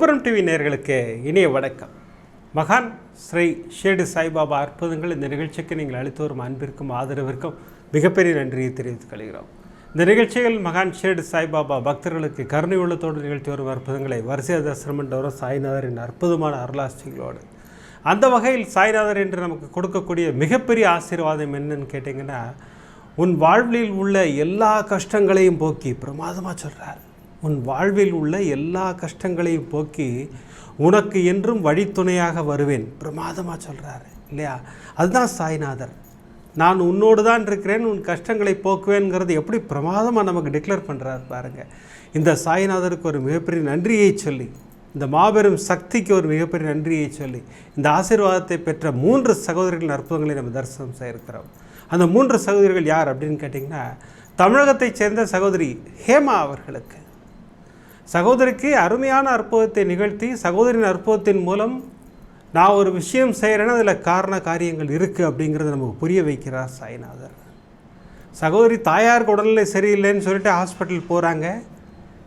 கோபுரம் டிவி நேர்களுக்கு இனிய வணக்கம். மகான் ஸ்ரீ ஷேடு சாய்பாபா அற்புதங்கள் இந்த நிகழ்ச்சிக்கு நீங்கள் அளித்து வரும் அன்பிற்கும் ஆதரவிற்கும் மிகப்பெரிய நன்றியை தெரிவித்துக் கொள்கிறோம். இந்த நிகழ்ச்சியில் மகான் ஷேடு சாய்பாபா பக்தர்களுக்கு கருணை உள்ளத்தோடு நிகழ்த்தி வரும் அற்புதங்களை வரிசை தரிசனம் வரும் சாய்நாதரின் அற்புதமான அருளாசிகளோடு. அந்த வகையில் சாய்நாதர் என்று நமக்கு கொடுக்கக்கூடிய மிகப்பெரிய ஆசீர்வாதம் என்னன்னு கேட்டிங்கன்னா உன் வாழ்வில் உள்ள எல்லா கஷ்டங்களையும் போக்கி பிரமாதமாக சொல்கிறார் உன் வாழ்வில் உள்ள எல்லா கஷ்டங்களையும் போக்கி உனக்கு என்றும் வழித்துணையாக வருவேன். பிரமாதமாக சொல்கிறாரு இல்லையா? அதுதான் சாய்நாதர். நான் உன்னோடு தான் இருக்கிறேன் உன் கஷ்டங்களை போக்குவேங்கிறது எப்படி பிரமாதமாக நமக்கு டிக்ளேர் பண்ணுறாரு பாருங்கள் இந்த சாய்நாதருக்கு ஒரு மிகப்பெரிய நன்றியை சொல்லி இந்த மாபெரும் சக்திக்கு ஒரு மிகப்பெரிய நன்றியை சொல்லி இந்த ஆசீர்வாதத்தை பெற்ற மூன்று சகோதரிகளின் அற்புதங்களை நம்ம தரிசனம் செய்திருக்கிறோம். அந்த மூன்று சகோதரிகள் யார் அப்படின்னு கேட்டிங்கன்னா தமிழகத்தைச் சேர்ந்த சகோதரி ஹேமா அவர்களுக்கு. சகோதரிக்கு அருமையான அற்புதத்தை நிகழ்த்தி சகோதரின் அற்புதத்தின் மூலம் நான் ஒரு விஷயம் செய்கிறேன்னா அதில் காரண காரியங்கள் இருக்குது அப்படிங்கிறத நமக்கு புரிய வைக்கிறார் சாய்நாதர். சகோதரி தாயாருக்கு உடல்நிலை சரியில்லைன்னு சொல்லிட்டு ஹாஸ்பிட்டல் போகிறாங்க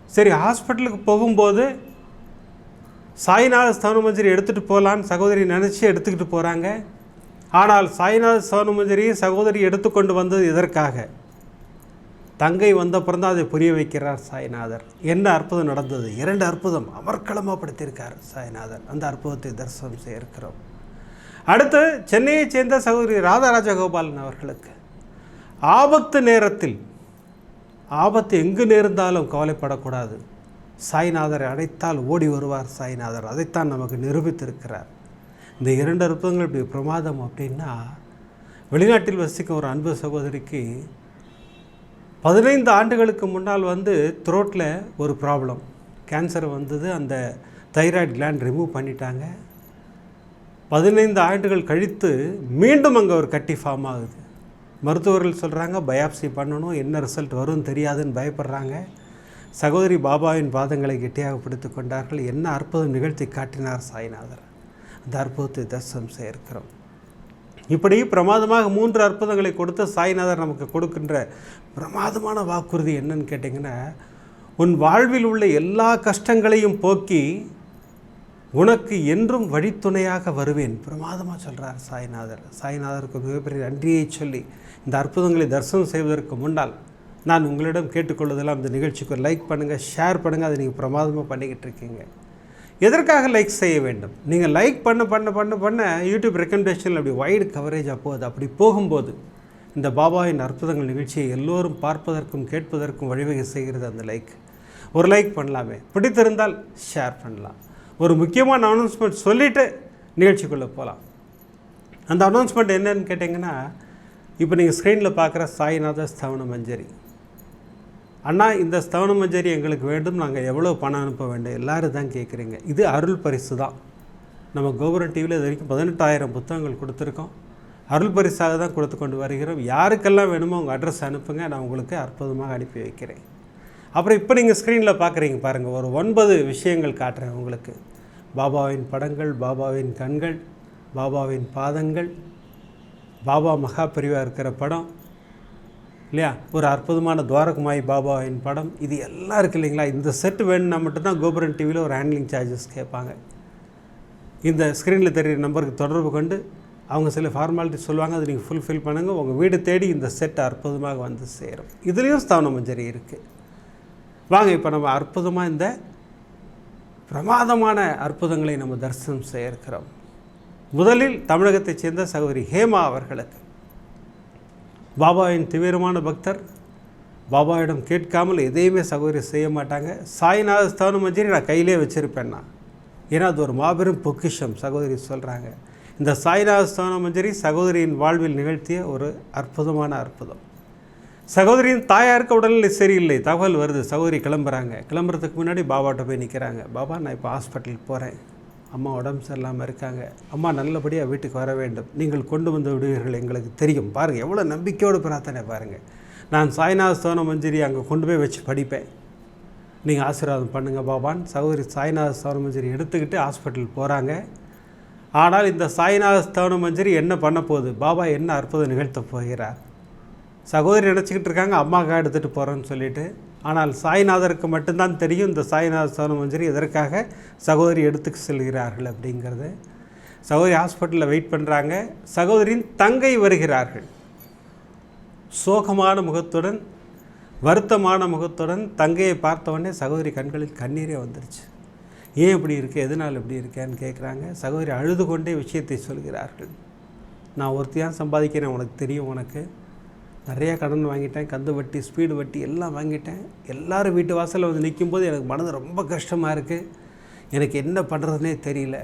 சரி ஹாஸ்பிட்டலுக்கு போகும்போது சாய்நாத ஸ்தவனமஞ்சரி எடுத்துகிட்டு போகலான்னு சகோதரி நினச்சி எடுத்துக்கிட்டு போகிறாங்க ஆனால் சாய்நாத ஸ்தவனமஞ்சரியை சகோதரி எடுத்துக்கொண்டு வந்தது எதற்காக? தங்கை வந்த தான் அதை புரிய வைக்கிறார் சாய்நாதர். என்ன அற்புதம் நடந்தது? இரண்டு அற்புதம். அமர்க்களமாக படுத்தியிருக்கார் சாய்நாதர். அந்த அற்புதத்தை தரிசனம் செய்ய இருக்கிறோம் அடுத்து சென்னையைச் சேர்ந்த சகோதரி ராதாராஜகோபாலன் அவர்களுக்கு. ஆபத்து நேரத்தில் ஆபத்து எங்கு நேர்ந்தாலும் கவலைப்படக்கூடாது. சாய்நாதரை அழைத்தால் ஓடி வருவார் சாய்நாதர். அதைத்தான் நமக்கு நிரூபித்திருக்கிறார். இந்த இரண்டு அற்புதங்கள் இப்படி பிரமாதம் அப்படின்னா வெளிநாட்டில் வசிக்கும் ஒரு அன்பு சகோதரிக்கு பதினைந்து ஆண்டுகளுக்கு முன்னால் வந்து த்ரோட்டில் ஒரு ப்ராப்ளம் கேன்சர் வந்தது அந்த தைராய்டு கிளாண்ட் ரிமூவ் பண்ணிட்டாங்க. பதினைந்து ஆண்டுகள் கழித்து மீண்டும் அங்கே ஒரு கட்டி ஃபார்ம் ஆகுது. மருத்துவர்கள் சொல்கிறாங்க பயாப்சி பண்ணணும் என்ன ரிசல்ட் வரும்னு தெரியாதுன்னு பயப்படுறாங்க. சகோதரி பாபாவின் பாதங்களை கெட்டியாக பிடித்து கொண்டார்கள். என்ன அற்புதம் நிகழ்த்தி காட்டினார் சாய்நாதர். அந்த அற்புதத்தை தரிசனம் செய்யிருக்கிறோம் இப்படி பிரமாதமாக மூன்று அற்புதங்களை கொடுத்து சாய்நாதர் நமக்கு கொடுக்கின்ற பிரமாதமான வாக்குறுதி என்னன்னு கேட்டிங்கன்னா உன் வாழ்வில் உள்ள எல்லா கஷ்டங்களையும் போக்கி உனக்கு என்றும் வழித்துணையாக வருவேன். பிரமாதமாக சொல்கிறார் சாய்நாதர். சாய்நாதருக்கு மிகப்பெரிய நன்றியை சொல்லி இந்த அற்புதங்களை தரிசனம் செய்வதற்கு முன்னால் நான் உங்களிடம் கேட்டுக்கொள்வதெல்லாம் இந்த நிகழ்ச்சிக்கு லைக் பண்ணுங்கள் ஷேர் பண்ணுங்கள் அதை நீங்கள் பிரமாதமாக பண்ணிக்கிட்டு இருக்கீங்க. எதற்காக லைக் செய்ய வேண்டும்? நீங்கள் லைக் பண்ண பண்ண பண்ண பண்ண யூடியூப் ரெக்கமெண்டேஷனில் அப்படி வைடு கவரேஜாக போகுது அப்படி போகும்போது இந்த பாபாவின் அற்புதங்கள் நிகழ்ச்சியை எல்லோரும் பார்ப்பதற்கும் கேட்பதற்கும் வழிவகை செய்கிறது அந்த லைக் ஒரு லைக் பண்ணலாமே. பிடித்திருந்தால் ஷேர் பண்ணலாம். ஒரு முக்கியமான அனௌன்ஸ்மெண்ட் சொல்லிவிட்டு நிகழ்ச்சிக்குள்ளே போகலாம் அந்த அனௌன்ஸ்மெண்ட் என்னன்னு கேட்டிங்கன்னா இப்போ நீங்கள் ஸ்க்ரீனில் பார்க்குற சாய்நாத ஸ்தவன மஞ்சரி. அண்ணா இந்த ஸ்தவன மஞ்சரி எங்களுக்கு வேண்டும். நாங்கள் எவ்வளோ பணம் அனுப்ப வேண்டும்? எல்லோரும் தான் கேட்குறீங்க இது அருள் பரிசு தான். நம்ம கோபுரம் டிவியில் இது வரைக்கும் பதினெட்டாயிரம் புத்தகங்கள் கொடுத்துருக்கோம். அருள் பரிசாக தான் கொடுத்து கொண்டு வருகிறோம். யாருக்கெல்லாம் வேணுமோ உங்கள் அட்ரஸ் அனுப்புங்க. நான் உங்களுக்கு அற்புதமாக அனுப்பி வைக்கிறேன். அப்புறம் இப்போ நீங்கள் ஸ்க்ரீனில் பார்க்குறீங்க பாருங்கள் ஒரு ஒன்பது விஷயங்கள் காட்டுறேன் உங்களுக்கு. பாபாவின் படங்கள் பாபாவின் கண்கள் பாபாவின் பாதங்கள் பாபா மகா பிரிவாக இருக்கிற படம் இல்லையா? ஒரு அற்புதமான துவாரகுமாய் பாபாவின் படம். இது எல்லாம் இருக்குது இல்லைங்களா? இந்த செட் வேணும்னா மட்டும்தான் கோபுரன் டிவியில் ஒரு ஹேண்ட்லிங் சார்ஜஸ் கேட்பாங்க. இந்த ஸ்க்ரீனில் தெரிகிற நம்பருக்கு தொடர்பு கொண்டு அவங்க சில ஃபார்மாலிட்டி சொல்லுவாங்க. அதை நீங்கள் ஃபுல்ஃபில் பண்ணுங்கள் உங்கள் வீடு தேடி இந்த செட் அற்புதமாக வந்து சேரும். இதுலேயும் ஸ்தான மஞ்சரி இருக்குது வாங்க இப்போ நம்ம அற்புதமாக இந்த பிரமாதமான அற்புதங்களை நம்ம தரிசனம் செய்ய இருக்கிறோம். முதலில் தமிழகத்தைச் சேர்ந்த சகோதரி ஹேமா அவர்களுக்கு பாபாவின் தீவிரமான பக்தர். பாபாவிடம் கேட்காமல் எதையுமே சகோதரி செய்ய மாட்டாங்க. சாய்நாத ஸ்தவன மஞ்சரி நான் கையிலே வச்சுருப்பேன்னா. ஏன்னா அது ஒரு மாபெரும் பொக்கிஷம் சகோதரி சொல்கிறாங்க இந்த சாய்நாத ஸ்தவன மஞ்சரி சகோதரியின் வாழ்வில் நிகழ்த்திய ஒரு அற்புதமான அற்புதம். சகோதரியின் தாயாருக்கு உடல்நிலை சரியில்லை. தகவல் வருது. சகோதரி கிளம்புறாங்க. கிளம்புறதுக்கு முன்னாடி பாபாட்ட போய் நிற்கிறாங்க பாபா நான் இப்போ ஹாஸ்பிட்டலுக்கு போகிறேன் அம்மா உடம்பு சரியில்லாமல் இருக்காங்க. அம்மா நல்லபடியாக வீட்டுக்கு வர வேண்டும். நீங்கள் கொண்டு வந்து விடுவீர்கள் எங்களுக்கு தெரியும். பாருங்கள் எவ்வளோ நம்பிக்கையோடு பிரார்த்தனை பாருங்கள் நான் சாய்நாத ஸ்தவன மஞ்சரி அங்கே கொண்டு போய் வச்சு படிப்பேன். நீங்கள் ஆசீர்வாதம் பண்ணுங்கள் பாபான். சௌகரி சாய்நாத ஸ்தவன மஞ்சரி எடுத்துக்கிட்டு ஹாஸ்பிட்டல் போகிறாங்க ஆனால் இந்த சாய்நாத ஸ்தவன மஞ்சரி என்ன பண்ண போகுது? பாபா என்ன அற்புதம் நிகழ்த்த போகிறார்? சகோதரி நினச்சிக்கிட்டு இருக்காங்க அம்மாக்காக எடுத்துகிட்டு போகிறேன்னு சொல்லிட்டு. ஆனால் சாய்நாதருக்கு மட்டும்தான் தெரியும் இந்த சாய்நாத ஸ்தவன மஞ்சரி எதற்காக சகோதரி எடுத்து செல்கிறார்கள் அப்படிங்கிறது. சகோதரி ஹாஸ்பிட்டலில் வெயிட் பண்ணுறாங்க. சகோதரியின் தங்கை வருகிறார்கள். சோகமான முகத்துடன் வருத்தமான முகத்துடன் தங்கையை பார்த்த உடனே சகோதரி கண்களில் கண்ணீரே வந்துருச்சு. ஏன் இப்படி இருக்கு? எதனால் இப்படி இருக்கேன்னு கேட்குறாங்க. சகோதரி அழுது கொண்டே விஷயத்தை சொல்கிறார்கள். நான் ஒருத்தையாக சம்பாதிக்கிறேன் உனக்கு தெரியும் உனக்கு. நிறைய கடன் வாங்கிட்டேன் கந்து வட்டி ஸ்பீடு வட்டி எல்லாம் வாங்கிட்டேன். எல்லாரும் வீட்டு வாசலில் வந்து நிற்கும்போது எனக்கு மனது ரொம்ப கஷ்டமாக இருக்குது எனக்கு என்ன பண்ணுறதுனே தெரியல.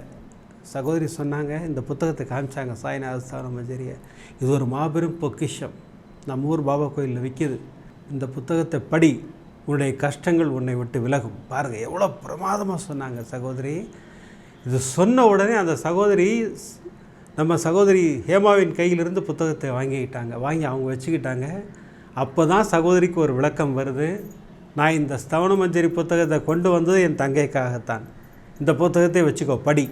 சகோதரி சொன்னாங்க இந்த புத்தகத்தை காமிச்சாங்க சாய்நாதஸ்தான மஞ்சரியை இது ஒரு மாபெரும் பொக்கிஷம். நம்ம ஊர் பாபா கோயிலில் விற்கிது இந்த புத்தகத்தை படி உன்னுடைய கஷ்டங்கள் உன்னை விட்டு விலகும். பாருங்கள் எவ்வளோ பிரமாதமாக சொன்னாங்க சகோதரி. இது சொன்ன உடனே அந்த சகோதரி நம்ம சகோதரி ஹேமாவின் கையிலிருந்து புத்தகத்தை வாங்கிக்கிட்டாங்க. வாங்கி அவங்க வச்சுக்கிட்டாங்க. அப்போ தான் சகோதரிக்கு ஒரு விளக்கம் வருது. நான் இந்த ஸ்தவன மஞ்சரி புத்தகத்தை கொண்டு வந்தது என் தங்கைக்காகத்தான். இந்த புத்தகத்தை வச்சுக்கோ படி.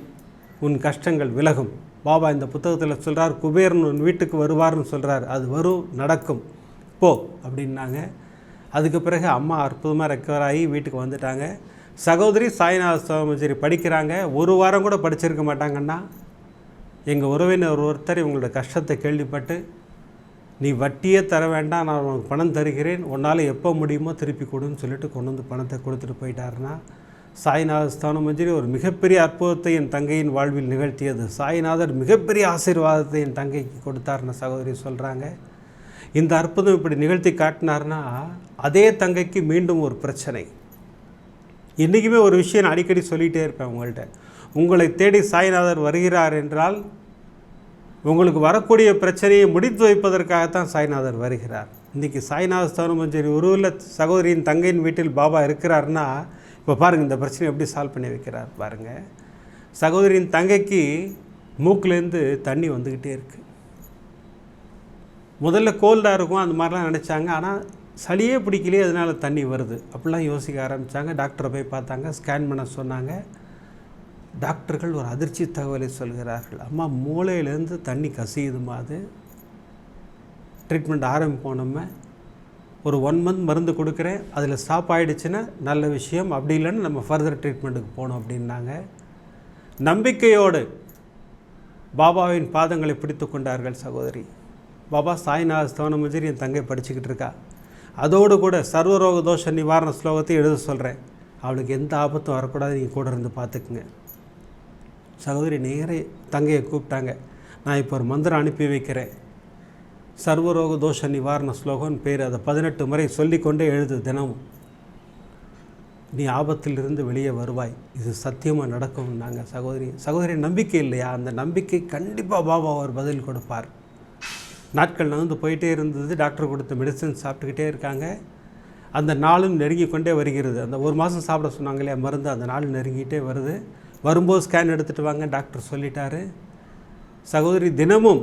உன் கஷ்டங்கள் விலகும். பாபா இந்த புத்தகத்தில் சொல்கிறார் குபேரன் உன் வீட்டுக்கு வருவார்னு சொல்கிறார் அது வரும் நடக்கும். போ அப்படின்னாங்க. அதுக்கு பிறகு அம்மா அற்புதமாக ரெக்கவர் ஆகி வீட்டுக்கு வந்துட்டாங்க. சகோதரி சாய்நாத சுவாமிஜரி படிக்கிறாங்க. ஒரு வாரம் கூட படிச்சிருக்க மாட்டாங்கன்னா எங்கள் உறவினர் ஒருத்தர் இவங்களோட கஷ்டத்தை கேள்விப்பட்டு நீ வட்டியே தர வேண்டாம் நான் உனக்கு பணம் தருகிறேன். உன்னால் எப்போ முடியுமோ திருப்பி கொடுன்னு சொல்லிட்டு கொண்டு வந்து பணத்தை கொடுத்துட்டு போயிட்டாருன்னா சாய்நாத ஸ்தானம் மஞ்சரி ஒரு மிகப்பெரிய அற்புதத்தை என் தங்கையின் வாழ்வில் நிகழ்த்தியது. சாய்நாதர் மிகப்பெரிய ஆசீர்வாதத்தை என் தங்கைக்கு கொடுத்தாருன்னு சகோதரி சொல்கிறாங்க இந்த அற்புதம் இப்படி நிகழ்த்தி காட்டினார்னா அதே தங்கைக்கு மீண்டும் ஒரு பிரச்சனை. என்றைக்குமே ஒரு விஷயம் நான் அடிக்கடி சொல்லிகிட்டே இருப்பேன் உங்கள்கிட்ட உங்களை தேடி சாய்நாதர் வருகிறார் என்றால் உங்களுக்கு வரக்கூடிய பிரச்சனையை முடித்து வைப்பதற்காகத்தான் சாய்நாதர் வருகிறார். இன்றைக்கி சாய்நாத ஸ்தானமஞ்சரி உருவில் சகோதரியின் தங்கையின் வீட்டில் பாபா இருக்கிறார்னா இப்போ பாருங்கள் இந்த பிரச்சனையை எப்படி சால்வ் பண்ணி வைக்கிறார் பாருங்கள் சகோதரியின் தங்கைக்கு மூக்குலேருந்து தண்ணி வந்துக்கிட்டே இருக்குது முதல்ல கோல்டாக இருக்கும் அந்த மாதிரிலாம் நினச்சாங்க. ஆனால் சளியே பிடிக்கலையே அதனால் தண்ணி வருது. அப்படிலாம் யோசிக்க ஆரம்பித்தாங்க டாக்டரை போய் பார்த்தாங்க ஸ்கேன் பண்ண சொன்னாங்க. டாக்டர்கள் ஒரு அதிர்ச்சி தகவலை சொல்கிறார்கள். அம்மா மூளையிலேருந்து தண்ணி கசியுதுமா அது. ட்ரீட்மெண்ட் ஆரம்பிப்போனோம்மா ஒரு ஒன் மந்த் மருந்து கொடுக்குறேன். அதில் ஸ்டாப் ஆகிடுச்சுன்னா நல்ல விஷயம். அப்படி இல்லைன்னு நம்ம ஃபர்தர் ட்ரீட்மெண்ட்டுக்கு போனோம் அப்படின்னாங்க. நம்பிக்கையோடு பாபாவின் பாதங்களை பிடித்து கொண்டார்கள் சகோதரி. பாபா சாய்நாத ஸ்தவன மஞ்சரி என் தங்கை படிச்சுக்கிட்டு இருக்கா. அதோடு கூட சர்வரோக தோஷ நிவாரண ஸ்லோகத்தையும் எழுத சொல்கிறேன் அவளுக்கு எந்த ஆபத்தும் வரக்கூடாது. நீங்கள் கூட இருந்து பார்த்துக்குங்க. சகோதரி நேரே தங்கையை கூப்பிட்டாங்க. நான் இப்போ ஒரு மந்திரம் அனுப்பி வைக்கிறேன். சர்வரோக தோஷ நிவாரண ஸ்லோகம்னு பேர். அதை பதினெட்டு முறை சொல்லிக்கொண்டே எழுது தினமும். நீ ஆபத்திலிருந்து வெளியே வருவாய். இது சத்தியமாக நடக்கும்னாங்க சகோதரி. சகோதரி நம்பிக்கை இல்லையா? அந்த நம்பிக்கை கண்டிப்பாக பாபா அவர் பதில் கொடுப்பார். நாட்கள் நகர்ந்து போயிட்டே இருந்தது. டாக்டர் கொடுத்த மெடிசன் சாப்பிட்டுக்கிட்டே இருக்காங்க. அந்த நாளும் நெருங்கி கொண்டே வருகிறது. அந்த ஒரு மாதம் சாப்பிட சொன்னாங்க இல்லையா? மருந்து அந்த நாள் நெருங்கிட்டே வருது. வரும்போது ஸ்கேன் எடுத்துகிட்டு வாங்க டாக்டர் சொல்லிட்டாரு. சகோதரி தினமும்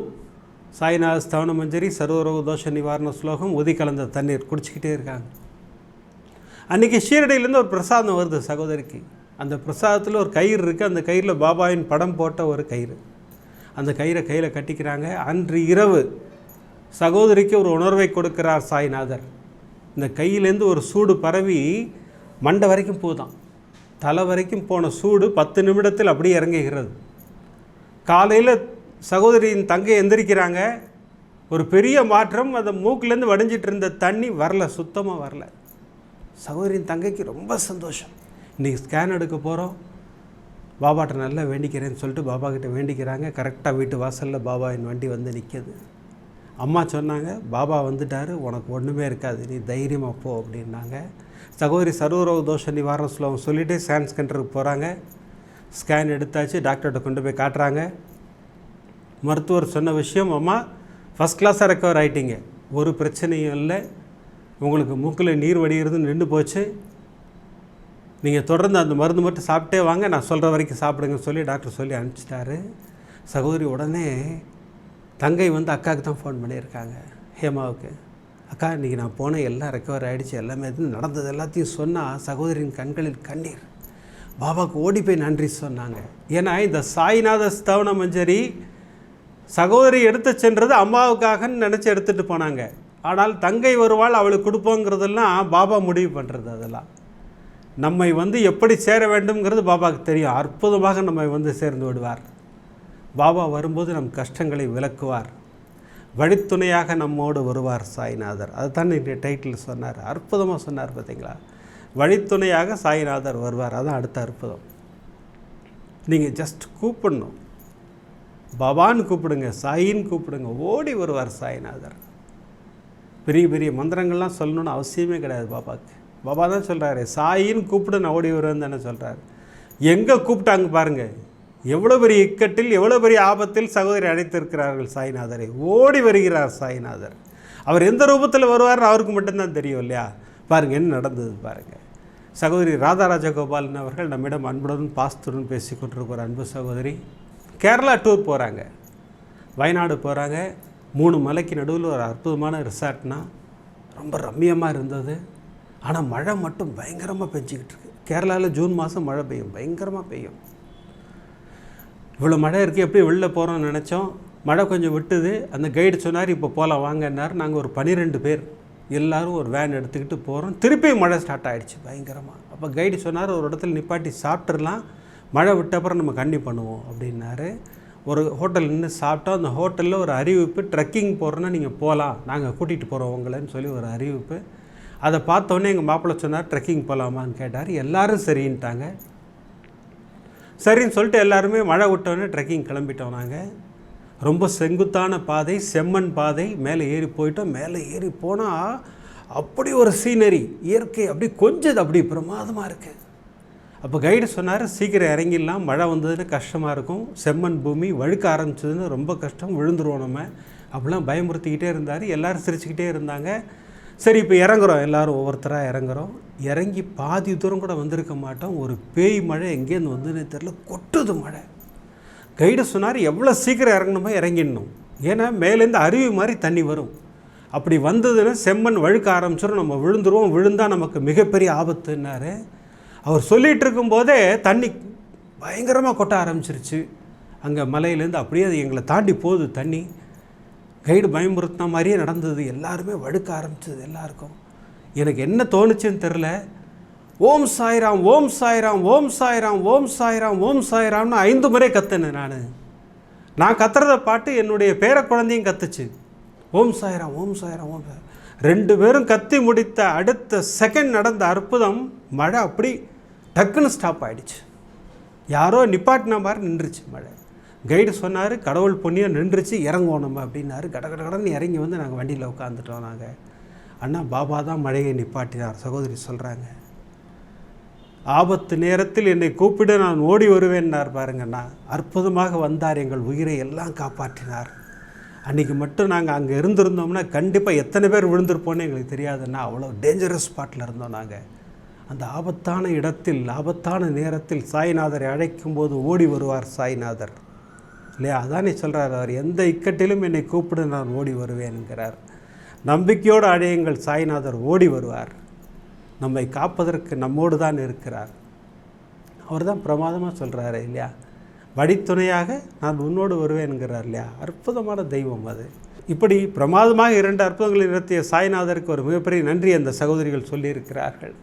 சாய்நாத ஸ்தவனமஞ்சரி சர்வரோக தோஷ நிவாரண ஸ்லோகம் உதி கலந்த தண்ணீர் குடிச்சிக்கிட்டே இருக்காங்க. அன்றைக்கி ஷீரடியிலேருந்து ஒரு பிரசாதம் வருது சகோதரிக்கு. அந்த பிரசாதத்தில் ஒரு கயிறு இருக்குது அந்த கயிறில் பாபாவின் படம் போட்ட ஒரு கயிறு. அந்த கயிறை கையில் கட்டிக்கிறாங்க. அன்று இரவு சகோதரிக்கு ஒரு உணர்வை கொடுக்கிறார் சாய்நாதர். இந்த கையிலேருந்து ஒரு சூடு பரவி மண்டை வரைக்கும் போதான் தலை வரைக்கும் போன சூடு பத்து நிமிடத்தில் அப்படியே இறங்குகிறது. காலையில் சகோதரியின் தங்கை எந்திரிக்கிறாங்க. ஒரு பெரிய மாற்றம் அந்த மூக்கிலேருந்து வடிஞ்சிட்டு இருந்த தண்ணி வரல சுத்தமாக வரல. சகோதரியின் தங்கைக்கு ரொம்ப சந்தோஷம். இன்றைக்கி ஸ்கேன் எடுக்க போகிறோம் பாபாட்ட நல்லா வேண்டிக்கிறேன்னு சொல்லிட்டு பாபா கிட்ட வேண்டிக்கிறாங்க. கரெக்டாக வீட்டு வாசலில் பாபாவின் வண்டி வந்து நிற்கிது அம்மா சொன்னாங்க பாபா வந்துட்டார் உனக்கு ஒன்றுமே இருக்காது நீ தைரியமாக போ அப்படின்னாங்க. சகோதரி சர்வரோக தோஷ நிவாரண ஸ்லோகம் சொல்லிவிட்டு ஸ்கேன் சென்டருக்கு போகிறாங்க ஸ்கேன் எடுத்தாச்சு டாக்டர்கிட்ட கொண்டு போய் காட்டுறாங்க. மருத்துவர் சொன்ன விஷயம் அம்மா ஃபஸ்ட் கிளாஸாக ரெக்கவர் ஆகிட்டீங்க ஒரு பிரச்சனையும் இல்லை. உங்களுக்கு மூக்கில் நீர் வடிகிறது நின்று போச்சு. நீங்கள் தொடர்ந்து அந்த மருந்து மட்டும் சாப்பிட்டே வாங்க. நான் சொல்கிற வரைக்கும் சாப்பிடுங்கன்னு சொல்லி டாக்டர் சொல்லி அனுப்பிச்சிட்டாரு. சகோதரி உடனே தங்கை வந்து அக்காவுக்கு தான் ஃபோன் பண்ணியிருக்காங்க. ஹேமாவுக்கு. அக்கா இன்றைக்கி நான் போனேன் எல்லாம் ரெக்கவர் ஆகிடுச்சு எல்லாமே இது நடந்தது எல்லாத்தையும் சொன்னால் சகோதரியின் கண்களில் கண்ணீர். பாபாவுக்கு ஓடி போய் நன்றி சொன்னாங்க. ஏன்னா இந்த சாய்நாத ஸ்தவன மஞ்சரி சகோதரி எடுத்து சென்றது அம்மாவுக்காகன்னு நினச்சி எடுத்துகிட்டு போனாங்க. ஆனால் தங்கை வருவாள் அவளுக்கு கொடுப்போங்கிறதெல்லாம் பாபா முடிவு பண்ணுறது அதெல்லாம். நம்மை வந்து எப்படி சேர வேண்டும்ங்கிறது பாபாவுக்கு தெரியும். அற்புதமாக நம்மை வந்து சேர்ந்து விடுவார். பாபா வரும்போது நம் கஷ்டங்களை விளக்குவார். வழித்துணையாக நம்மோடு வருவார் சாய்நாதர். அதுதான் இன்றைய டைட்டில் சொன்னார். அற்புதமாக சொன்னார் பார்த்தீங்களா? வழித்துணையாக சாய்நாதர் வருவார். அதுதான் அடுத்த அற்புதம். நீங்கள் ஜஸ்ட் கூப்பிடணும். பாபான்னு கூப்பிடுங்க சாயின்னு கூப்பிடுங்க ஓடி வருவார் சாய்நாதர். பெரிய பெரிய மந்திரங்கள்லாம் சொல்லணும்னு அவசியமே கிடையாது பாபாவுக்கு பாபா தான் சொல்கிறாரு சாயின்னு கூப்பிடு நான் ஓடி வருவேன் தானே சொல்கிறாரு எங்கே கூப்பிட்டாங்க பாருங்கள் எவ்வளோ பெரிய இக்கட்டில் எவ்வளோ பெரிய ஆபத்தில் சகோதரி அழைத்திருக்கிறார்கள் சாய்நாதரை? ஓடி வருகிறார் சாய்நாதர். அவர் எந்த ரூபத்தில் வருவார்னு அவருக்கு மட்டும்தான் தெரியும் இல்லையா? பாருங்கள் என்ன நடந்தது பாருங்கள் சகோதரி ராதாராஜ கோபாலன் அவர்கள் நம்மிடம் அன்புடன் பாஸ்துடன் பேசி கொண்டிருக்கிற அன்பு சகோதரி. கேரளா டூர் போகிறாங்க வயநாடு போகிறாங்க மூணு மலைக்கு நடுவில் ஒரு அற்புதமான ரிசார்ட்னா ரொம்ப ரம்மியமாக இருந்தது. ஆனால் மழை மட்டும் பயங்கரமாக பெஞ்சிக்கிட்டு இருக்கு. கேரளாவில் ஜூன் மாதம் மழை பெய்யும். பயங்கரமாக பெய்யும். இவ்வளோ மழை இருக்குது எப்படி வெளில போகிறோம்னு நினச்சோம். மழை கொஞ்சம் விட்டுது. அந்த கைடு சொன்னார் இப்போ போகலாம் வாங்கன்னார். நாங்கள் ஒரு பன்னிரெண்டு பேர். எல்லாரும் ஒரு வேன் எடுத்துக்கிட்டு போகிறோம் திருப்பி மழை ஸ்டார்ட் ஆகிடுச்சு பயங்கரமாக அப்போ கைடு சொன்னார் ஒரு இடத்துல நிப்பாட்டி சாப்பிட்றலாம் மழை விட்ட அப்புறம் நம்ம கண்ணி பண்ணுவோம் அப்படின்னாரு. ஒரு ஹோட்டல் நின்று சாப்பிட்டோம். அந்த ஹோட்டலில் ஒரு அறிவிப்பு ட்ரெக்கிங் போகிறோன்னா நீங்கள் போகலாம் நாங்கள் கூட்டிகிட்டு போகிறோம் உங்களைன்னு சொல்லி ஒரு அறிவிப்பு. அதை பார்த்தோன்னே எங்கள் மாப்பிள்ளை சொன்னார் ட்ரெக்கிங் போகலாமான்னு கேட்டார். எல்லாரும் சரின்ட்டாங்க. சரின்னு சொல்லிட்டு எல்லாருமே மழை விட்டோன்னே ட்ரெக்கிங் கிளம்பிட்டோம் நாங்கள் ரொம்ப செங்குத்தான பாதை செம்மண் பாதை மேலே ஏறி போயிட்டோம். மேலே ஏறி போனால் அப்படி ஒரு சீனரி இயற்கை அப்படி கொஞ்சது அப்படி பிரமாதமாக இருக்குது அப்போ கைடு சொன்னார் சீக்கிரம் இறங்கிடலாம். மழை வந்ததுன்னு கஷ்டமாக இருக்கும். செம்மண் பூமி வழுக்க ஆரம்பிச்சதுன்னு ரொம்ப கஷ்டம். விழுந்துருவோம் நம்ம. அப்படிலாம் பயமுறுத்திக்கிட்டே இருந்தார். எல்லோரும் சிரிச்சுக்கிட்டே இருந்தாங்க. சரி இப்போ இறங்குறோம். எல்லோரும் ஒவ்வொருத்தராக இறங்குறோம். இறங்கி பாதி தூரம் கூட வந்திருக்க மாட்டோம். ஒரு பேய் மழை எங்கேருந்து வந்ததுன்னு தெரில கொட்டுது மழை. கைடு சொன்னார் எவ்வளோ சீக்கிரம் இறங்கணுமோ? இறங்கிடணும். ஏன்னா மேலேருந்து அருவி மாதிரி தண்ணி வரும். அப்படி வந்ததுன்னா செம்மண் வழுக்க ஆரம்பிச்சிடும் நம்ம விழுந்துருவோம். விழுந்தால் நமக்கு மிகப்பெரிய ஆபத்துன்னாரு. அவர் சொல்லிகிட்டு இருக்கும்போதே தண்ணி பயங்கரமாக கொட்ட ஆரம்பிச்சிருச்சு. அங்கே மலையிலேருந்து அப்படியே அது எங்களை தாண்டி போகுது தண்ணி. கைடு பயமுறுத்தின மாதிரியே நடந்தது. எல்லாருமே வடுக்க ஆரம்பிச்சது எல்லாருக்கும். எனக்கு என்ன தோணுச்சுன்னு தெரில ஓம் சாய்ராம் ஓம் சாய்ராம் ஓம் சாய்ராம் ஓம் சாய்ராம் ஓம் சாய்ராம்னு ஐந்து முறை கத்துனேன் நான். நான் கத்துறத பாட்டு என்னுடைய பேர குழந்தையும் கத்துச்சு. ஓம் சாய்ராம் ஓம் சாய்ராம் ஓம் சாய்ராம். ரெண்டு பேரும் கத்தி முடித்த அடுத்த செகண்ட் நடந்த அற்புதம் மழை அப்படி டக்குன்னு ஸ்டாப் ஆகிடுச்சு யாரோ நிப்பாட்டின மாதிரி நின்றுச்சு மழை. கைடு சொன்னார் கடவுள் புண்ணியம் நின்றுச்சு இறங்குவோம் நம்ம அப்படின்னாரு. கட கட கடன்னு இறங்கி வந்து நாங்கள் வண்டியில் உட்காந்துட்டோம் நாங்கள் அண்ணா பாபா தான் மழையை நிப்பாட்டினார் சகோதரி சொல்கிறாங்க ஆபத்து நேரத்தில் என்னை கூப்பிட நான் ஓடி வருவேன்னார் பாருங்கண்ணா அற்புதமாக வந்தார் எங்கள் உயிரை எல்லாம் காப்பாற்றினார். அன்றைக்கி மட்டும் நாங்கள் அங்கே இருந்திருந்தோம்னா கண்டிப்பாக எத்தனை பேர் விழுந்திருப்போன்னு எங்களுக்கு தெரியாதுன்னா அவ்வளோ டேஞ்சரஸ் ஸ்பாட்டில் இருந்தோம் நாங்கள் அந்த ஆபத்தான இடத்தில் ஆபத்தான நேரத்தில் சாய்நாதரை அழைக்கும்போது ஓடி வருவார் சாய்நாதர். இல்லையா? அதானே சொல்கிறார் அவர். எந்த இக்கட்டிலும் என்னை கூப்பிடு நான் ஓடி வருவேன்கிறார் நம்பிக்கையோடு அழையுங்கள் சாய்நாதர். ஓடி வருவார். நம்மை காப்பதற்கு நம்மோடு தான் இருக்கிறார். அவர் தான் பிரமாதமாக சொல்கிறாரு இல்லையா? வழித்துணையாக நான் உன்னோடு வருவேன்கிறார் இல்லையா? அற்புதமான தெய்வம் அது. இப்படி பிரமாதமாக இரண்டு அற்புதங்களை நிறுத்திய சாய்நாதருக்கு ஒரு மிகப்பெரிய நன்றி அந்த சகோதரிகள் சொல்லியிருக்கிறார்கள்.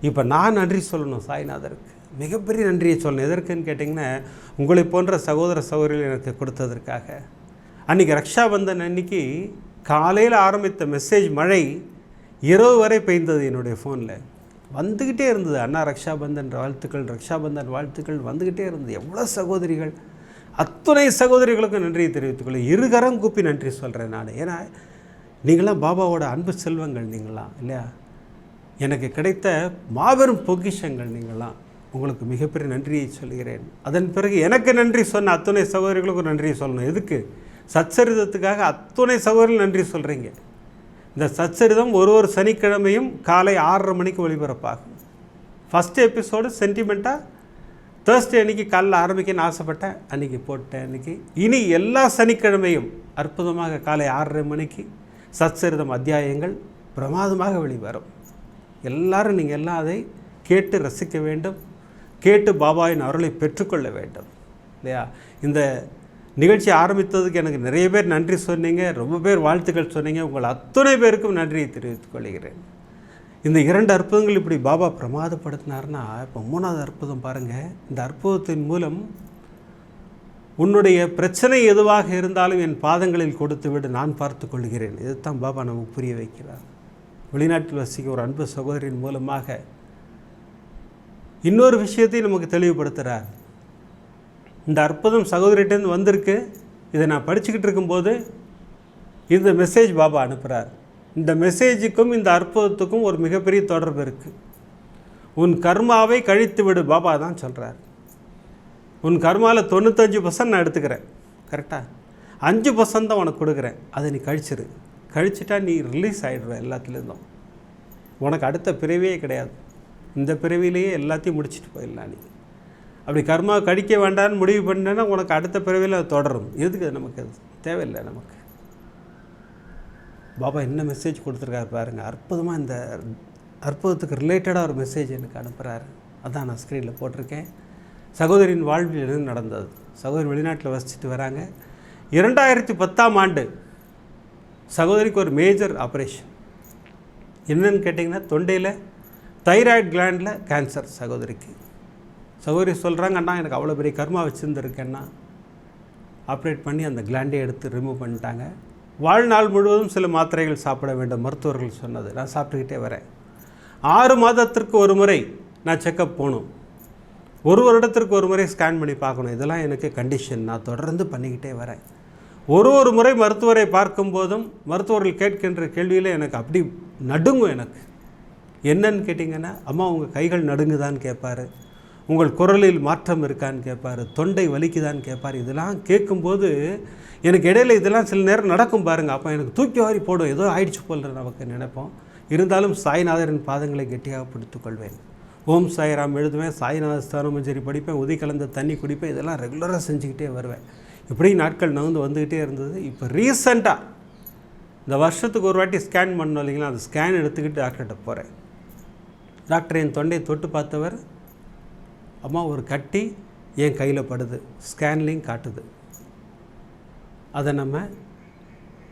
இப்போ நான் நன்றி சொல்லணும் சாய்நாதருக்கு. மிகப்பெரிய நன்றியை சொல்லணும். எதற்குன்னு கேட்டிங்கன்னா உங்களை போன்ற சகோதர சகோதரிகள் எனக்கு கொடுத்ததற்காக. அன்றைக்கி ரக்ஷாபந்தன் அன்னைக்கு காலையில் ஆரம்பித்த மெசேஜ் மழை இரவு வரை பெய்ந்தது என்னுடைய ஃபோனில் வந்துக்கிட்டே இருந்தது. அண்ணா ரக்ஷாபந்தன் வாழ்த்துக்கள் ரக்ஷாபந்தன் வாழ்த்துக்கள் வந்துக்கிட்டே இருந்தது. எவ்வளோ சகோதரிகள். அத்துணை சகோதரிகளுக்கும் நன்றியை தெரிவித்துக்கொள்ள இருகரம் கூப்பி நன்றி சொல்கிறேன் நான். ஏன்னா நீங்களாம் பாபாவோட அன்பு செல்வங்கள் நீங்களாம் இல்லையா? எனக்கு கிடைத்த மாபெரும் பொக்கிஷங்கள் நீங்களாம் உங்களுக்கு மிகப்பெரிய நன்றியை சொல்கிறேன் அதன் பிறகு எனக்கு நன்றி சொன்ன அத்துணை சகோதரிகளுக்கும் நன்றியை சொல்லணும். எதுக்கு? சச்சரிதத்துக்காக அத்துணை சகோதரிகள் நன்றி சொல்கிறீங்க இந்த சச்சரிதம் ஒரு ஒரு சனிக்கிழமையும் காலை ஆறரை மணிக்கு ஒளிபரப்பாகும். ஃபஸ்ட் எபிசோடு சென்டிமெண்ட்டாக தேர்ஸ்டே அன்றைக்கி காலைல ஆரம்பிக்கன்னு ஆசைப்பட்டேன். அன்றைக்கி போட்டேன் அன்றைக்கி இனி எல்லா சனிக்கிழமையும் அற்புதமாக காலை ஆறரை மணிக்கு சச்சரிதம் அத்தியாயங்கள் பிரமாதமாக வெளிவரும். எல்லாரும் நீங்கள் எல்லாம் அதை கேட்டு ரசிக்க வேண்டும். கேட்டு பாபாவின் அருளை பெற்றுக்கொள்ள வேண்டும். இல்லையா? இந்த நிகழ்ச்சி ஆரம்பித்ததுக்கு எனக்கு நிறைய பேர் நன்றி சொன்னீங்க ரொம்ப பேர் வாழ்த்துக்கள் சொன்னீங்க. உங்கள் அத்தனை பேருக்கும் நன்றியை தெரிவித்துக் கொள்கிறேன். இந்த இரண்டு அற்புதங்கள் இப்படி பாபா பிரமாதப்படுத்தினார்னா இப்போ மூணாவது அற்புதம் பாருங்கள் இந்த அற்புதத்தின் மூலம் உன்னுடைய பிரச்சனை எதுவாக இருந்தாலும் என் பாதங்களில் கொடுத்து விடு நான் பார்த்து கொள்கிறேன். இதுதான் பாபா நமக்கு புரிய வைக்கிறார். வெளிநாட்டில் வசிக்க ஒரு அன்பு சகோதரின் மூலமாக இன்னொரு விஷயத்தையும் நமக்கு தெளிவுபடுத்துகிறார் இந்த அற்புதம் சகோதரிகிட்டேருந்து வந்திருக்கு. இதை நான் படிச்சுக்கிட்டு இருக்கும்போது இந்த மெசேஜ் பாபா அனுப்புகிறார் இந்த மெசேஜுக்கும் இந்த அற்புதத்துக்கும் ஒரு மிகப்பெரிய தொடர்பு இருக்குது உன் கர்மாவை கழித்து விடு பாபா தான் சொல்கிறார் உன் கர்மாவில் தொண்ணூத்தஞ்சு பர்சன்ட் நான் எடுத்துக்கிறேன். கரெக்டாக அஞ்சு பர்சன்ட் தான் உனக்கு கொடுக்குறேன். அதை நீ கழிச்சிரு. கழிச்சிட்டா நீ ரிலீஸ் ஆகிடுற எல்லாத்துலேருந்தும். உனக்கு அடுத்த பிறவியே கிடையாது. இந்த பிறவிலேயே எல்லாத்தையும் முடிச்சுட்டு போயிடலாம் நீ. அப்படி கர்மா கடிக்க வேண்டாம்னு முடிவு பண்ணேன்னா உனக்கு அடுத்த பிறவியில் அது தொடரும். எதுக்கு அது நமக்கு? அது தேவையில்லை நமக்கு. பாபா என்ன மெசேஜ் கொடுத்துருக்காரு பாருங்கள் அற்புதமாக இந்த அற்புதத்துக்கு ரிலேட்டடாக ஒரு மெசேஜ் எனக்கு அனுப்புகிறாரு அதான் நான் ஸ்க்ரீனில் போட்டிருக்கேன். சகோதரின் வாழ்வில் என்ன நடந்தது? சகோதரி வெளிநாட்டில் வசிச்சுட்டு வராங்க. இரண்டாயிரத்தி பத்தாம் ஆண்டு சகோதரிக்கு ஒரு மேஜர் ஆப்ரேஷன் என்னன்னு கேட்டிங்கன்னா தொண்டையில் தைராய்டு கிளாண்டில் கேன்சர் சகோதரிக்கு. சகோதரி சொல்கிறாங்க அண்ணா எனக்கு அவ்வளோ பெரிய கர்மா வச்சுருந்துருக்கேன்னா ஆப்ரேட் பண்ணி அந்த கிளாண்டை எடுத்து ரிமூவ் பண்ணிட்டாங்க. வாழ்நாள் முழுவதும் சில மாத்திரைகள் சாப்பிட வேண்டும் மருத்துவர்கள் சொன்னது. நான் சாப்பிட்டுக்கிட்டே வரேன். ஆறு மாதத்திற்கு ஒரு முறை நான் செக்கப் போகணும். ஒரு வருடத்திற்கு ஒரு முறை ஸ்கேன் பண்ணி பார்க்கணும். இதெல்லாம் எனக்கு கண்டிஷன் நான் தொடர்ந்து பண்ணிக்கிட்டே வரேன். ஒரு ஒரு முறை மருத்துவரை பார்க்கும்போதும் மருத்துவர்கள் கேட்கின்ற கேள்வியில் எனக்கு அப்படி நடுங்கும் எனக்கு. என்னன்னு கேட்டிங்கன்னா அம்மா உங்கள் கைகள் நடுங்குதான்னு கேட்பாரு உங்கள் குரலில் மாற்றம் இருக்கான்னு கேட்பார் தொண்டை வலிக்குதான்னு கேட்பார் இதெல்லாம் கேட்கும்போது எனக்கு இடையில இதெல்லாம் சில நேரம் நடக்கும் பாருங்கள் அப்போ எனக்கு தூக்கி வாரி போடும். ஏதோ ஆயிடுச்சு போல் நமக்கு நினைப்போம். இருந்தாலும் சாய்நாதரின் பாதங்களை கெட்டியாக பிடித்துக்கொள்வேன் ஓம் சாய்ராம் எழுதுவேன். சாய்நாத ஸ்தானமஞ்சரி படிப்பேன். உதி கலந்த தண்ணி குடிப்பேன். இதெல்லாம் ரெகுலராக செஞ்சுக்கிட்டே வருவேன். இப்படி நாட்கள் நகர்ந்து வந்துக்கிட்டே இருந்தது. இப்போ ரீசண்டாக இந்த வருஷத்துக்கு ஒரு வாட்டி ஸ்கேன் பண்ணோம் இல்லைங்களா? அந்த ஸ்கேன் எடுத்துக்கிட்டு டாக்டர்கிட்ட போகிறேன் டாக்டர் என் தொண்டையை தொட்டு பார்த்தவர் அம்மா ஒரு கட்டி என் கையில் படுது. ஸ்கேன்லேயும் காட்டுது. அதை நம்ம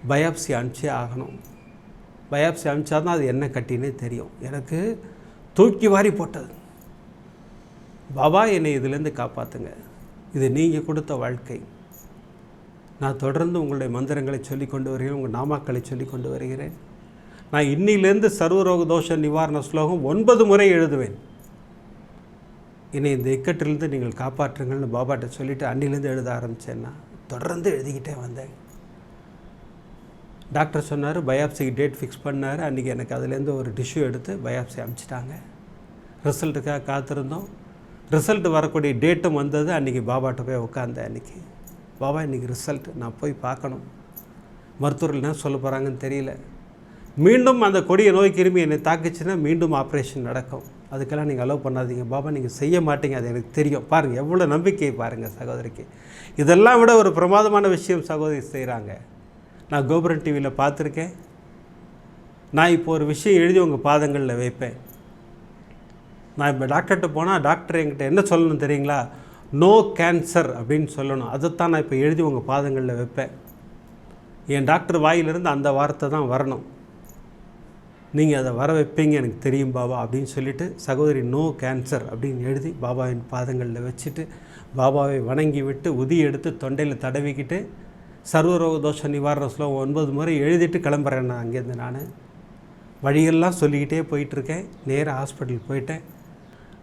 பயாப்சி அனுப்பிச்சே ஆகணும். பயாப்சி அனுப்பிச்சா தான் அது என்ன கட்டினே தெரியும். எனக்கு தூக்கி வாரி போட்டது. பாபா என்னை இதிலேருந்து காப்பாற்றுங்க இது நீங்கள் கொடுத்த வாழ்க்கை. நான் தொடர்ந்து உங்களுடைய மந்திரங்களை சொல்லிக் கொண்டு வருகிறேன். உங்கள் நாமாக்களை சொல்லிக் கொண்டு வருகிறேன். நான் இன்னிலேருந்து சர்வரோக தோஷ நிவாரண ஸ்லோகம் ஒன்பது முறை எழுதுவேன். என்னை இந்த இக்கட்டிலிருந்து நீங்கள் காப்பாற்றுங்கள்னு பாபாட்ட சொல்லிவிட்டு அன்னிலேருந்து எழுத ஆரம்பித்தேன்னா தொடர்ந்து எழுதிக்கிட்டே வந்தேன். டாக்டர் சொன்னார் பயாப்சிக்கு டேட் ஃபிக்ஸ் பண்ணார். அன்றைக்கி எனக்கு அதுலேருந்து ஒரு டிஷ்யூ எடுத்து பயாப்சி அனுப்பிச்சிட்டாங்க ரிசல்ட்டுக்காக காத்திருந்தோம். ரிசல்ட் வரக்கூடிய டேட்டும் வந்தது. அன்றைக்கி பாபாட்ட போய் உட்காந்தேன் அன்றைக்கி பாபா இன்றைக்கி ரிசல்ட் நான் போய் பார்க்கணும். மருத்துவர்கள் என்ன சொல்ல போகிறாங்கன்னு தெரியல. மீண்டும் அந்த கொடிய நோய் கிருமி என்னை தாக்குச்சுன்னா மீண்டும் ஆப்ரேஷன் நடக்கும். அதுக்கெல்லாம் நீங்கள் அலோவ் பண்ணாதீங்க. பாபா நீங்கள் செய்ய மாட்டீங்க. அது எனக்கு தெரியும். பாருங்கள் எவ்வளோ நம்பிக்கை பாருங்கள் சகோதரிக்கு. இதெல்லாம் விட ஒரு பிரமாதமான விஷயம் சகோதரி செய்கிறாங்க நான் கோபுரம் டிவியில் பார்த்துருக்கேன். நான் இப்போ ஒரு விஷயம் எழுதி உங்கள் பாதங்களில் வைப்பேன். நான் இப்போ டாக்டர்கிட்ட போனால் டாக்டர் என்கிட்ட என்ன சொல்லணும் தெரியுங்களா? நோ கேன்சர் அப்படின்னு சொல்லணும். அதைத்தான் நான் இப்போ எழுதி உங்கள் பாதங்களில் வைப்பேன். என் டாக்டர் வாயிலிருந்து அந்த வார்த்தை தான் வரணும். நீங்கள் அதை வர வைப்பீங்க எனக்கு தெரியும் பாபா அப்படின்னு சொல்லிவிட்டு சகோதரி நோ கேன்சர் அப்படின்னு எழுதி பாபாவின் பாதங்களில் வச்சுட்டு பாபாவை வணங்கி விட்டு உதி எடுத்து தொண்டையில் தடவிக்கிட்டு சர்வரோக தோஷ நிவாரண ஸ்லோகம் ஒன்பது முறை எழுதிட்டு கிளம்புறேன் நான் அங்கேருந்து நான். வழியெல்லாம் சொல்லிக்கிட்டே போயிட்டுருக்கேன். நேராக ஹாஸ்பிட்டல் போயிட்டேன்.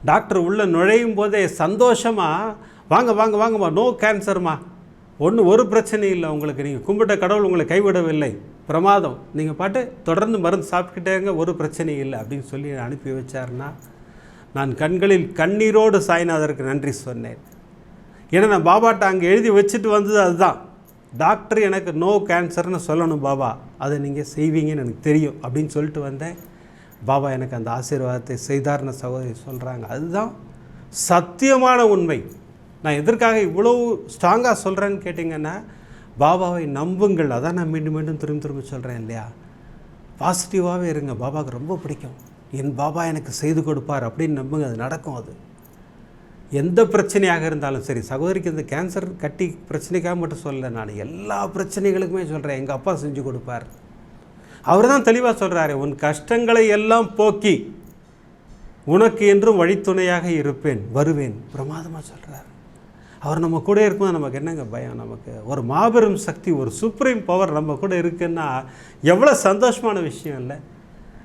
டாக்டர் உள்ளே நுழையும் போதே சந்தோஷமாக வாங்க வாங்க வாங்கம்மா நோ கேன்சர்மா. ஒன்றும் ஒரு பிரச்சனையும் இல்லை உங்களுக்கு. நீங்கள் கும்பிட்ட கடவுள் உங்களை கைவிடவில்லை. பிரமாதம். நீங்கள் பாட்டு தொடர்ந்து மருந்து சாப்பிட்டுக்கிட்டேங்க ஒரு பிரச்சனையும் இல்லை அப்படின்னு சொல்லி அனுப்பி வச்சாருன்னா நான் கண்களில் கண்ணீரோடு சாய்நாதருக்கு நன்றி சொன்னேன். ஏன்னா நான் பாபாட்ட அங்கே எழுதி வச்சுட்டு வந்தது அதுதான். டாக்டர் எனக்கு நோ கேன்சர்னு சொல்லணும் பாபா. அதை நீங்கள் செய்வீங்கன்னு எனக்கு தெரியும் அப்படின்னு சொல்லிட்டு வந்தேன். பாபா எனக்கு அந்த ஆசீர்வாதத்தை செய்தார்னு சகோதரி சொல்கிறாங்க அதுதான் சத்தியமான உண்மை. நான் எதற்காக இவ்வளோ ஸ்ட்ராங்காக சொல்கிறேன்னு கேட்டிங்கன்னா பாபாவை நம்புங்கள். அதான் நான் மீண்டும் மீண்டும் திரும்பி திரும்ப சொல்கிறேன் இல்லையா? பாசிட்டிவாகவே இருங்க. பாபாவுக்கு ரொம்ப பிடிக்கும். என் பாபா எனக்கு செய்து கொடுப்பார் அப்படின்னு நம்புங்க. அது நடக்கும் அது. எந்த பிரச்சனையாக இருந்தாலும் சரி சகோதரிக்கு இந்த கேன்சர் கட்டி பிரச்சனைக்காக மட்டும் சொல்லலை. நான் எல்லா பிரச்சனைகளுக்குமே சொல்கிறேன் எங்கள் அப்பா செஞ்சு கொடுப்பார். அவர் தான் தெளிவாக சொல்கிறாரு உன் கஷ்டங்களை எல்லாம் போக்கி உனக்கு என்றும் வழித்துணையாக இருப்பேன். வருவேன். பிரமாதமாக சொல்கிறார் அவர் நம்ம கூட இருக்கும்போது நமக்கு என்னங்க பயம்? நமக்கு ஒரு மாபெரும் சக்தி ஒரு சுப்ரீம் பவர் நம்ம கூட இருக்குன்னா எவ்வளோ சந்தோஷமான விஷயம் இல்லை.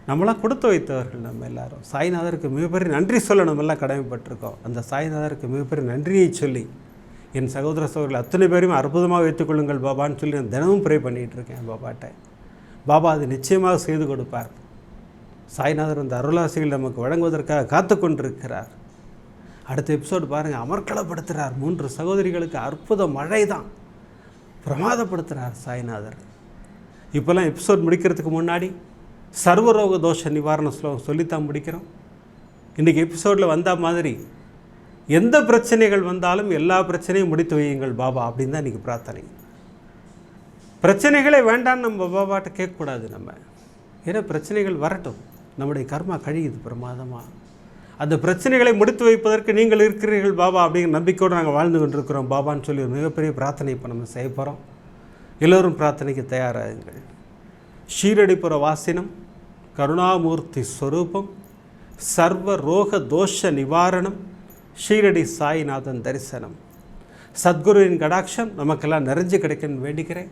நம்மளாம் கொடுத்து வைத்தவர்கள் நம்ம எல்லாரும். சாய்நாதருக்கு மிகப்பெரிய நன்றி சொல்ல நம்ம எல்லாம் கடமைப்பட்டிருக்கோம். அந்த சாய்நாதருக்கு மிகப்பெரிய நன்றியை சொல்லி என் சகோதர சகோதரர்கள் அத்தனை பேரையும் அற்புதமாக வைத்துக்கொள்ளுங்கள் பாபான்னு சொல்லி நான் தினமும் ப்ரே பண்ணிகிட்டு இருக்கேன் பாபாட்ட. பாபா அது நிச்சயமாக செய்து கொடுப்பார். சாய்நாதர் அந்த அருளாசிகள் நமக்கு வழங்குவதற்காக காத்து கொண்டிருக்கிறார். அடுத்த எபிசோடு பாருங்கள் அமர்களப்படுத்துகிறார் மூன்று சகோதரிகளுக்கு அற்புத மழை தான் பிரமாதப்படுத்துகிறார் சாய்நாதர். இப்போல்லாம் எபிசோட் முடிக்கிறதுக்கு முன்னாடி சர்வரோக தோஷ நிவாரண ஸ்லோகம் சொல்லித்தான் முடிக்கிறோம். இன்றைக்கி எபிசோடில் வந்த மாதிரி எந்த பிரச்சனைகள் வந்தாலும் எல்லா பிரச்சனையும் முடித்து வையுங்கள் பாபா அப்படின்னு தான் இன்றைக்கி பிரார்த்தனை. பிரச்சனைகளே வேண்டாம்னு நம்ம பாபாட்ட கேட்கக்கூடாது நம்ம. ஏன்னா பிரச்சனைகள் வரட்டும். நம்முடைய கர்மா கழியுது பிரமாதமாக அந்த பிரச்சனைகளை முடித்து வைப்பதற்கு நீங்கள் இருக்கிறீர்கள் பாபா அப்படிங்கிற நம்பிக்கையோடு நாங்கள் வாழ்ந்து கொண்டிருக்கிறோம். பாபான்னு சொல்லி ஒரு மிகப்பெரிய பிரார்த்தனை இப்போ நம்ம செய்ய போகிறோம் எல்லோரும் பிரார்த்தனைக்கு தயாராகுங்கள். ஷீரடிபுர வாசினம் கருணாமூர்த்தி ஸ்வரூபம் சர்வ ரோக தோஷ நிவாரணம் ஷீரடி சாய்நாதன் தரிசனம். சத்குருவின் கடாட்சம் நமக்கெல்லாம் நிறைஞ்சு கிடைக்கன்னு வேண்டிக்கிறேன்.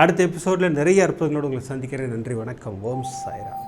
அடுத்த எபிசோடில் நிறைய அற்புதங்களோடு உங்களை சந்திக்கிறேன். நன்றி வணக்கம். ஓம் சாய்ராம்.